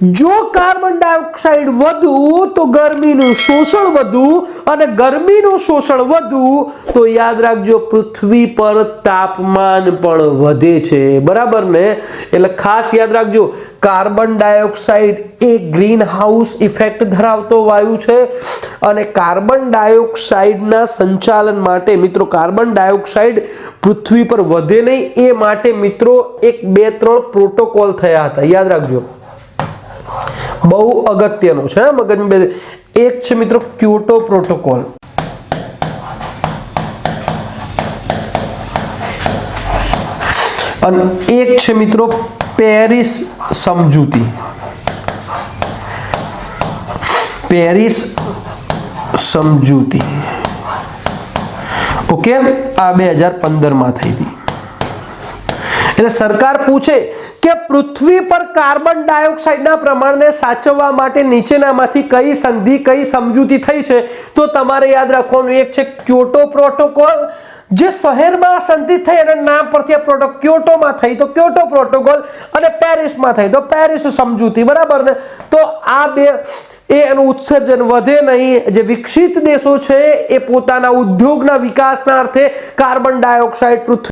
જો carbon dioxide વધુ, તો ગરમીનું શોષણ વધુ અને ગરમીનું શોષણ વધુ, તો યાદ રાખજો પૃથ્વી પર તાપમાન પણ વધે છે. બરાબર ને? એટલે ખાસ યાદ રાખજો, કાર્બન ડાયોક્સાઇડ એ ગ્રીન હાઉસ ઇફેક્ટ ધરાવતો વાયુ છે અને કાર્બન ડાયોક્સાઇડના સંચાલન માટે મિત્રો, કાર્બન ડાયોક્સાઇડ પૃથ્વી પર વધે નહીં, એ માટે મિત્રો એક બે ત્રણ પ્રોટોકોલ થયા હતા. યાદ રાખજો. બહુ અગત્યનું છે મગજમાં બે એક છે મિત્રો ક્યોટો પ્રોટોકોલ. અને એક છે મિત્રો પેરિસ સમજૂતી. પેરિસ સમજૂતી. ઓકે? આ બે હજાર પંદરમાં થઈ હતી. એટલે સરકાર પૂછે કે પૃથ્વી પર કાર્બન ડાયોક્સાઇડના પ્રમાણને સાચવવા માટે નીચેનામાંથી કઈ સંધિ, કઈ સમજૂતી થઈ છે? તો તમારે યાદ રાખવાનું એક છે ક્યોટો પ્રોટોકોલ. જે શહેરમાં સંધિ થઈ અને નામ પરથી આ પ્રોટો, ક્યોટોમાં થઈ. તો ક્યોટો પ્રોટોકોલ અને પેરિસમાં થઈ. તો પેરિસ સમજૂતી, બરાબર ને? તો આ બે, એ એનું ઉત્સર્જન વધે નહીં. જે વિકસિત દેશો છે, એ પોતાના ઉદ્યોગના વિકાસના અર્થે કાર્બન ડાયોક્સાઇડ પૃથ્વી